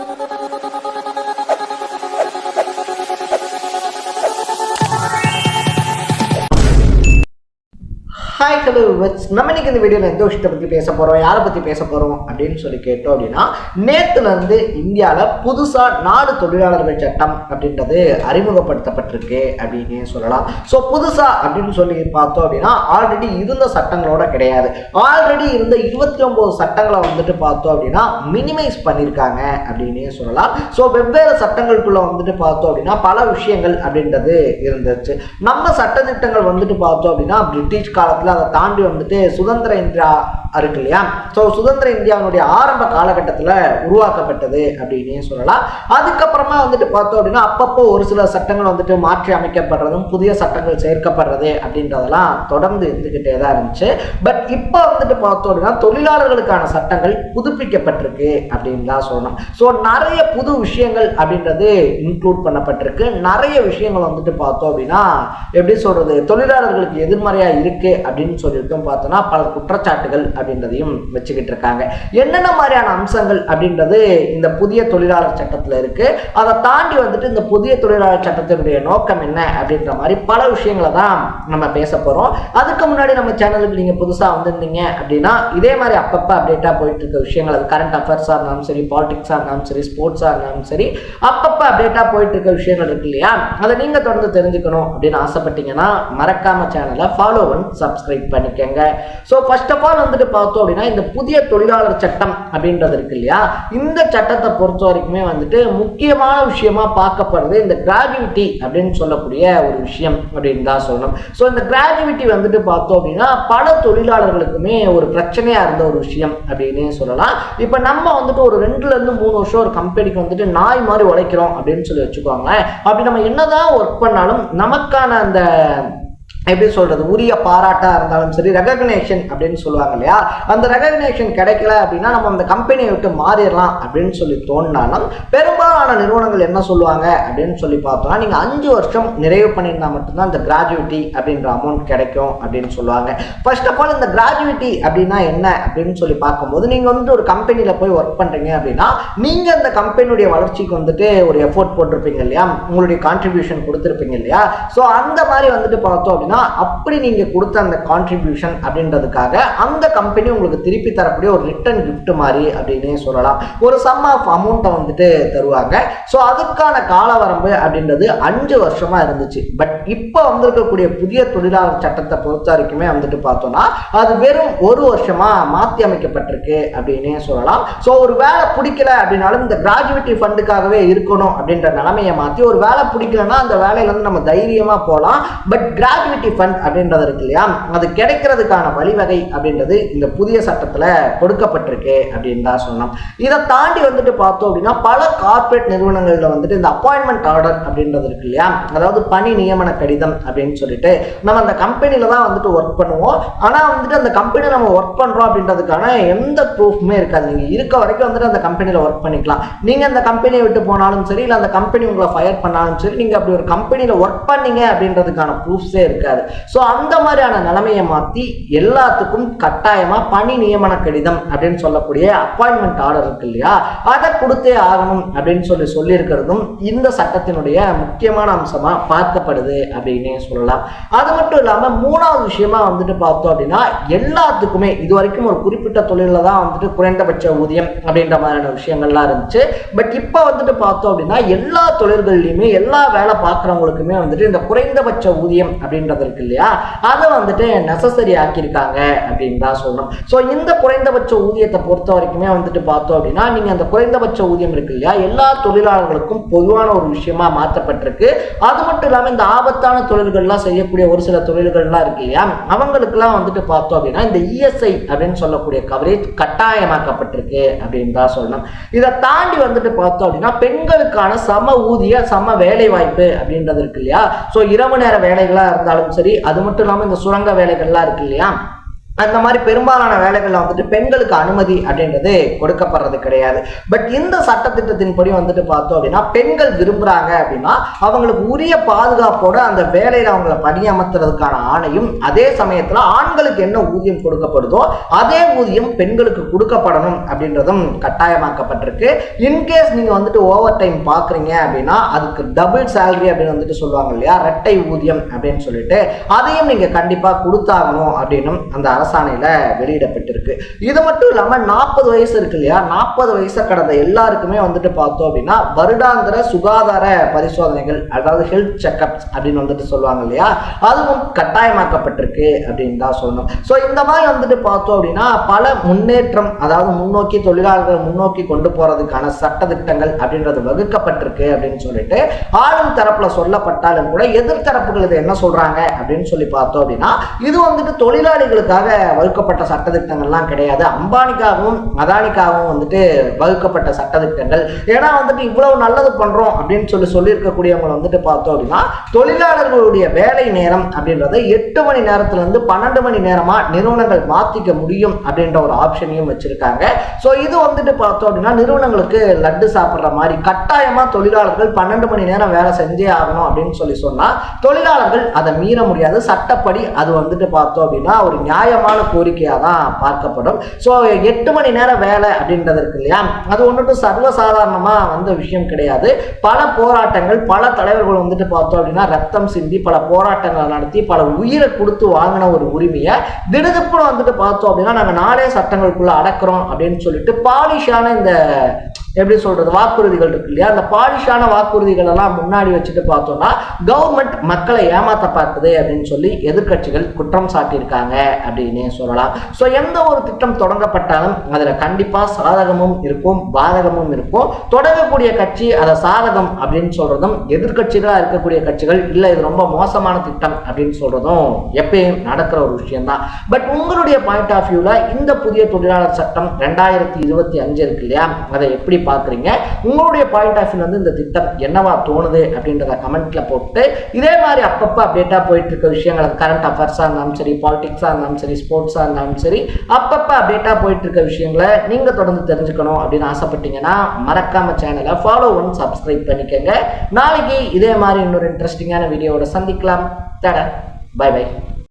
you. Hi hello woods நம்ம இன்னைக்கு இந்த வீடியோவில் எந்த விஷயத்தை பற்றி பேச போகிறோம் யாரை பற்றி பேச போகிறோம் அப்படின்னு சொல்லி கேட்டோம் அப்படின்னா நேற்றுலேருந்து இந்தியாவில் புதுசாக நாடு தொழிலாளர்கள் சட்டம் அப்படின்றது அறிமுகப்படுத்தப்பட்டிருக்கு அப்படின்னு சொல்லலாம். ஸோ புதுசாக அப்படின்னு சொல்லி பார்த்தோம் அப்படின்னா ஆல்ரெடி இருந்த சட்டங்களோட கிடையாது. ஆல்ரெடி இருந்த இருபத்தி ஒம்பது சட்டங்களை வந்துட்டு பார்த்தோம் அப்படின்னா மினிமைஸ் பண்ணியிருக்காங்க அப்படின்னே சொல்லலாம். ஸோ வெவ்வேறு சட்டங்களுக்குள்ளே வந்துட்டு பார்த்தோம் அப்படின்னா பல விஷயங்கள் அப்படின்றது இருந்துச்சு. நம்ம சட்டத்திட்டங்கள் வந்துட்டு பார்த்தோம் அப்படின்னா பிரிட்டிஷ் காலத்தில் அதை தாண்டி வந்துட்டு சுதந்திர இந்தியா இருக்கு இல்லையா? ஸோ சுதந்திர இந்தியாவினுடைய ஆரம்ப காலகட்டத்தில் உருவாக்கப்பட்டது அப்படின்னே சொல்லலாம். அதுக்கப்புறமா வந்துட்டு பார்த்தோம் அப்படின்னா அப்பப்போ ஒரு சில சட்டங்கள் வந்துட்டு மாற்றி அமைக்கப்படுறதும் புதிய சட்டங்கள் சேர்க்கப்படுறது அப்படின்றதெல்லாம் தொடர்ந்து இருந்துக்கிட்டே தான் இருந்துச்சு. பட் இப்போ வந்துட்டு பார்த்தோம் அப்படின்னா தொழிலாளர்களுக்கான சட்டங்கள் புதுப்பிக்கப்பட்டிருக்கு அப்படின்னு தான் சொல்லணும். ஸோ நிறைய புது விஷயங்கள் அப்படின்றது இன்க்ளூட் பண்ணப்பட்டிருக்கு. நிறைய விஷயங்கள் வந்துட்டு பார்த்தோம் அப்படின்னா எப்படி சொல்றது தொழிலாளர்களுக்கு எதிர்மறையா இருக்கு அப்படின்னு சொல்லியிருக்கோம் பார்த்தோன்னா பல குற்றச்சாட்டுகள் அப்படின்றதையும் வச்சுக்கிட்டு இருக்காங்க. என்னென்ன மாதிரியான அம்சங்கள் அப்படின்றது இந்த புதிய தொழிலாளர் சட்டத்தில் இருக்கு. அதை தாண்டி வந்துட்டு இந்த புதிய தொழிலாளர் சட்டத்தினுடைய நோக்கம் என்ன அப்படின்ற மாதிரி பல விஷயங்களை தான் நம்ம பேச போகிறோம் அதுக்கு முன்னாடி நம்ம சேனலுக்கு நீங்கள் புதுசாக வந்திருந்தீங்க அப்படின்னா இதே மாதிரி அப்பப்போ அப்டேட்டாக போயிட்டு இருக்க விஷயங்கள் அது கரண்ட் அஃபேர்ஸாக இருந்தாலும் சரி பாலிடிக்ஸாக இருந்தாலும் சரி ஸ்போர்ட்ஸாக இருந்தாலும் சரி அப்பப்போ அப்டேட்டாக போயிட்டு இருக்க விஷயங்கள் இருக்கு இல்லையா? அதை நீங்கள் தொடர்ந்து தெரிஞ்சுக்கணும் அப்படின்னு ஆசைப்பட்டீங்கன்னா மறக்காம சேனலை ஃபாலோ பண்ணி சப்ஸ்கிரைப் பண்ணிக்கோங்க. ஸோ ஃபர்ஸ்ட் ஆஃப் ஆல் வந்துட்டு பார்த்தோம் அப்படின்னா இந்த புதிய தொழிலாளர் சட்டம் அப்படின்றது இருக்கு இல்லையா? இந்த சட்டத்தை பொறுத்த வரைக்குமே வந்துட்டு முக்கியமான விஷயமா பார்க்கப்படுறது இந்த கிராஜுவிட்டி அப்படின்னு சொல்லக்கூடிய ஒரு விஷயம் அப்படின்னு தான் சொல்லணும். ஸோ இந்த கிராஜுவிட்டி வந்துட்டு பார்த்தோம் அப்படின்னா பல தொழிலாளர்களுக்குமே ஒரு பிரச்சனையாக இருந்த ஒரு விஷயம் அப்படின்னு சொல்லலாம். இப்போ நம்ம வந்துட்டு ஒரு ரெண்டுலேருந்து மூணு வருஷம் ஒரு கம்பெனிக்கு வந்துட்டு நாய் மாதிரி உழைக்கிறோம் அப்படின்னு சொல்லி வச்சுக்கோங்களேன். அப்படி நம்ம என்னதான் ஒர்க் பண்ணாலும் நமக்கான அந்த எப்படி சொல்றது உரிய பாராட்டா இருந்தாலும் சரி ரெகக்னேஷன் அப்படின்னு சொல்லுவாங்க இல்லையா? அந்த ரெகக்னேஷன் கிடைக்கல அப்படின்னா நம்ம அந்த கம்பெனியை விட்டு மாறிடலாம் அப்படின்னு சொல்லி தோணினாலும் பெரும்பாலான நிறுவனங்கள் என்ன சொல்லுவாங்க அப்படின்னு சொல்லி பார்த்தோம்னா நீங்க அஞ்சு வருஷம் நிறைவு பண்ணியிருந்தா மட்டும்தான் இந்த கிராஜுவிட்டி அப்படின்ற அமௌண்ட் கிடைக்கும் அப்படின்னு சொல்லுவாங்க. ஃபர்ஸ்ட் ஆஃப் ஆல் இந்த கிராஜுவிட்டி அப்படின்னா என்ன அப்படின்னு சொல்லி பார்க்கும்போது நீங்க வந்துட்டு ஒரு கம்பெனியில போய் ஒர்க் பண்றீங்க அப்படின்னா நீங்க அந்த கம்பெனியுடைய வளர்ச்சிக்கு வந்துட்டு ஒரு எஃபோர்ட் போட்டிருப்பீங்க இல்லையா? உங்களுடைய கான்ட்ரிபியூஷன் கொடுத்துருப்பீங்க இல்லையா? ஸோ அந்த மாதிரி வந்துட்டு பார்த்தோம் அப்படின்னா அப்படி நீங்கள் கொடுத்த அந்த கான்ட்ரிபியூஷன் அப்படின்றதுக்காக அந்த கம்பெனி உங்களுக்கு திருப்பி தரக்கூடிய ஒரு ரிட்டர்ன் கிஃப்ட் மாதிரி அப்படின்னே சொல்லலாம். ஒரு சம் ஆஃப் அமௌண்ட்டை வந்துட்டு தருவாங்க. ஸோ அதுக்கான கால வரம்பு அப்படின்றது அஞ்சு வருஷமா இருந்துச்சு. பட் இப்போ வந்திருக்கக்கூடிய புதிய தொழிலாளர் சட்டத்தை பொறுத்த வரைக்குமே வந்துட்டு பார்த்தோம்னா அது வெறும் ஒரு வருஷமா மாற்றி அமைக்கப்பட்டிருக்கு அப்படின்னே சொல்லலாம். ஸோ ஒரு வேலை பிடிக்கல அப்படின்னாலும் இந்த கிராஜுவேட்டி ஃபண்டுக்காகவே இருக்கணும் அப்படின்ற நிலைமையை மாற்றி ஒரு வேலை பிடிக்கலன்னா அந்த வேலையில இருந்து நம்ம தைரியமாக போகலாம். பட் கிராஜுவேட்டி ஃபண்ட் அப்படின்றது இருக்கு இல்லையா? அது கிடைக்கிறதுக்கான வழிவகை அப்படின்றது இந்த புதிய சட்டத்தில் கொடுக்கப்பட்டிருக்கு அப்படின்னு தான் சொன்னோம் இதை தாண்டி வந்துட்டு பார்த்தோம் அப்படின்னா பல கார்ப்பரேட் நிறுவனங்களில் வந்துட்டு இந்த அப்பாயின்மெண்ட் ஆர்டர் அப்படின்றது இருக்கு இல்லையா? அதாவது பணி நியமன கடிதம் அப்படின்னு சொல்லிட்டு நம்ம அந்த கம்பெனியில் தான் வந்துட்டு ஒர்க் பண்ணுவோம். ஆனால் வந்துட்டு அந்த கம்பெனியில் நம்ம ஒர்க் பண்ணுறோம் அப்படின்றதுக்கான எந்த ப்ரூஃப்மே இருக்காது. நீங்கள் இருக்க வரைக்கும் வந்துட்டு அந்த கம்பெனியில் ஒர்க் பண்ணிக்கலாம். நீங்கள் அந்த கம்பெனியை விட்டு போனாலும் சரி இல்லை அந்த கம்பெனி உங்களை ஃபயர் பண்ணாலும் சரி நீங்கள் அப்படி ஒரு கம்பெனியில் ஒர்க் பண்ணீங்க அப்படின்றதுக்கான ப்ரூஃப்ஸே இருக்காது. ஸோ அந்த மாதிரியான நிலைமையை மாற்றி எல்லாத்துக்கும் கட்டாயமாக பணி நியமன கடிதம் அப்படின்னு சொல்லக்கூடிய அப்பாயின்மெண்ட் ஆர்டர் இருக்கு இல்லையா? அதை கொடுத்தே ஆகணும் அப்படின்னு சொல்லி சொல்லியிருக்கிறதும் இந்த சட்டத்தினுடைய முக்கியமான அம்சமாக பார்க்கப்படுது அப்படின்னே சொல்லலாம். அது மட்டும் இல்லாமல் மூணாவது விஷயமா வந்துட்டு பார்த்தோம் அப்படின்னா எல்லாத்துக்குமே இது வரைக்கும் ஒரு குறிப்பிட்ட தொழிலில் தான் வந்துட்டு குறைந்தபட்ச ஊதியம் அப்படின்ற மாதிரியான விஷயங்கள்லாம் இருந்துச்சு. பட் இப்போ வந்துட்டு பார்த்தோம் அப்படின்னா எல்லா தொழில்கள்லையுமே எல்லா வேலை பார்க்குறவங்களுக்குமே வந்துட்டு இந்த குறைந்தபட்ச ஊதியம் அப்படின்றது இருக்கு இல்லையா? அதை வந்துட்டு நெசசரி ஆக்கியிருக்காங்க அப்படின்னு தான் சொல்லணும். ஸோ இந்த குறைந்தபட்ச ஊதியத்தை பொறுத்த வரைக்குமே வந்துட்டு பார்த்தோம் அப்படின்னா நீங்கள் அந்த குறைந்தபட்ச ஊதியம் இருக்கு இல்லையா? எல்லா தொழிலாளர்களுக்கும் பொதுவான ஒரு விஷயமா மாற்றப்பட்டிருக்கு. அது மட்டும் இல்லாமல் இந்த ஆபத்தான தொழில்கள்லாம் செய்யக்கூடிய ஒரு சில தொழில்கள்லாம் இருக்கு இல்லையா? அவங்களுக்குலாம் வந்துட்டு பார்த்தோம் அப்படின்னா இந்த இஎஸ்ஐ அப்படின்னு சொல்லக்கூடிய கவரேஜ் கட்டாயமாக்கப்பட்டிருக்கு அப்படின்னு தான் சொல்லணும். இதை தாண்டி வந்துட்டு பார்த்தோம் அப்படின்னா பெண்களுக்கான சம ஊதிய சம வேலை வாய்ப்பு அப்படின்றது இருக்கு இல்லையா? ஸோ இரவு நேர வேலைகளாக இருந்தாலும் சரி அது மட்டும் இல்லாமல் இந்த சுரங்க வேலைகள்லாம் இருக்கு இல்லையா? அந்த மாதிரி பெரும்பாலான வேலைகளில் வந்துட்டு பெண்களுக்கு அனுமதி அப்படின்றது கொடுக்கப்படுறது கிடையாது. பட் இந்த சட்டத்திட்டத்தின்படி வந்துட்டு பார்த்தோம் அப்படின்னா பெண்கள் விரும்புகிறாங்க அப்படின்னா அவங்களுக்கு உரிய பாதுகாப்போட அந்த வேலையில் அவங்கள பணியமர்த்துறதுக்கான ஆணையும் அதே சமயத்தில் ஆண்களுக்கு என்ன ஊதியம் கொடுக்கப்படுதோ அதே ஊதியம் பெண்களுக்கு கொடுக்கப்படணும் அப்படின்றதும் கட்டாயமாக்கப்பட்டிருக்கு. இன்கேஸ் நீங்கள் வந்துட்டு ஓவர் டைம் பார்க்குறீங்க அப்படின்னா அதுக்கு டபுள் சேலரி அப்படின்னு வந்துட்டு சொல்லுவாங்க இல்லையா? ரெட்டை ஊதியம் அப்படின்னு சொல்லிட்டு அதையும் நீங்கள் கண்டிப்பாக கொடுத்தாகணும் அப்படின்னும் அந்த அரசாணையில் வெளியிடப்பட்டிருக்கு. இது மட்டும் இல்லாமல் நாற்பது வயசு இருக்கு இல்லையா? நாற்பது வயசை கடந்த எல்லாருக்குமே வந்துட்டு பார்த்தோம் அப்படின்னா வருடாந்திர சுகாதார பரிசோதனைகள் அதாவது ஹெல்த் செக்அப்ஸ் அப்படின்னு வந்துட்டு சொல்லுவாங்க இல்லையா? அதுவும் கட்டாயமாக்கப்பட்டிருக்கு அப்படின்னு தான் சொல்லணும். ஸோ இந்த மாதிரி வந்துட்டு பார்த்தோம் அப்படின்னா பல முன்னேற்றம் அதாவது முன்னோக்கி தொழிலாளர்கள் முன்னோக்கி கொண்டு போறதுக்கான சட்ட திட்டங்கள் அப்படின்றது வகுக்கப்பட்டிருக்கு அப்படின்னு சொல்லிட்டு ஆளும் தரப்புல சொல்லப்பட்டாலும் கூட எதிர்த்தரப்புகள் இது என்ன சொல்றாங்க அப்படின்னு சொல்லி பார்த்தோம் அப்படின்னா இது வந்துட்டு தொழிலாளிகளுக்காக வகுக்கப்பட்ட சட்டத்திட்டங்கள்லாம் கிடையாது. அம்பானிக்காகவும் அதானிக்காகவும் வந்துட்டு வகுக்கப்பட்ட சட்டத்திட்டங்கள். ஏன்னா வந்துட்டு இவ்வளவு நல்லது பண்றோம் அப்படின்னு சொல்லி சொல்லியிருக்கக்கூடியவங்க வந்துட்டு பார்த்தோம் அப்படின்னா தொழிலாளர்களுடைய வேலை நேரம் அப்படின்றத எட்டு மணி நேரத்துல இருந்து பன்னெண்டு மணி நேரமா நிறுவனங்கள் மாத்திக்க முடியும் அப்படின்ற ஒரு ஆப்ஷனையும் வச்சிருக்காங்க. ஸோ இது வந்துட்டு பார்த்தோம் அப்படின்னா நிறுவனங்களுக்கு லட்டு சாப்பிட்ற மாதிரி கட்டாயமா தொழிலாளர்கள் பன்னெண்டு மணி நேரம் வேலை செஞ்சே ஆகணும் அப்படின்னு சொல்லி சொன்னா தொழிலாளர்கள் அதை மீற முடியாது. சட்டப்படி அது வந்துட்டு பார்த்தோம் அப்படின்னா ஒரு நியாயம் நியாயமான கோரிக்கையாக தான் பார்க்கப்படும். ஸோ எட்டு மணி நேரம் வேலை அப்படின்றது இருக்கு இல்லையா? அது ஒன்றுட்டு சர்வசாதாரணமாக வந்த விஷயம் கிடையாது. பல போராட்டங்கள் பல தலைவர்கள் வந்துட்டு பார்த்தோம் அப்படின்னா ரத்தம் சிந்தி பல போராட்டங்களை நடத்தி பல உயிரை கொடுத்து வாங்கின ஒரு உரிமையை திடுதிப்புன்னு வந்துட்டு பார்த்தோம் அப்படின்னா நாங்கள் நாளே சட்டங்களுக்குள்ளே அடக்கிறோம் அப்படின்னு சொல்லிட்டு பாலிஷான இந்த எப்படி சொல்றது வாக்குறுதிகள் இருக்கு இல்லையா? அந்த பாலிஷான வாக்குறுதிகள் எல்லாம் முன்னாடி வச்சுட்டு பார்த்தோம்னா கவர்மெண்ட் மக்களை ஏமாத்த பார்க்குது அப்படின்னு சொல்லி எதிர்க்கட்சிகள் குற்றம் சாட்டியிருக்காங்க அப்படின்னு சொல்லலாம். ஸோ எந்த ஒரு திட்டம் தொடங்கப்பட்டாலும் அதில் கண்டிப்பாக சாதகமும் இருக்கும் பாதகமும் இருக்கும். தொடங்கக்கூடிய கட்சி அதை சாதகம் அப்படின்னு சொல்றதும் எதிர்க்கட்சிகளாக இருக்கக்கூடிய கட்சிகள் இல்லை இது ரொம்ப மோசமான திட்டம் அப்படின்னு சொல்றதும் எப்பயும் நடக்கிற ஒரு விஷயம்தான். பட் உங்களுடைய பாயிண்ட் ஆஃப் வியூவில் இந்த புதிய தொழிலாளர் சட்டம் ரெண்டாயிரத்தி இருபத்தி அஞ்சு இருக்கு இல்லையா? அதை எப்படி பார்க்குறீங்க உங்களுடைய பாயிண்ட் ஆஃப் வியூ வந்து இந்த திட்டம் என்னவா தோணுது அப்படின்றத கமெண்ட்ல போட்டு இதே மாதிரி அப்பப்போ அப்டேட்டாக போயிட்டு இருக்க விஷயங்கள் கரண்ட் அஃபேர்ஸாக இருந்தாலும் சரி பாலிடிக்ஸாக இருந்தாலும் சரி ஸ்போர்ட்ஸாக இருந்தாலும் சரி அப்பப்போ அப்டேட்டாக போயிட்டு இருக்க விஷயங்களை நீங்கள் தொடர்ந்து தெரிஞ்சுக்கணும் அப்படின்னு ஆசைப்பட்டீங்கன்னா மறக்காம சேனலை ஃபாலோ ஒன் சப்ஸ்கிரைப் பண்ணிக்கோங்க. நாளைக்கு இதே மாதிரி இன்னொரு இன்ட்ரெஸ்டிங்கான வீடியோவோட சந்திக்கலாம். தட பை பை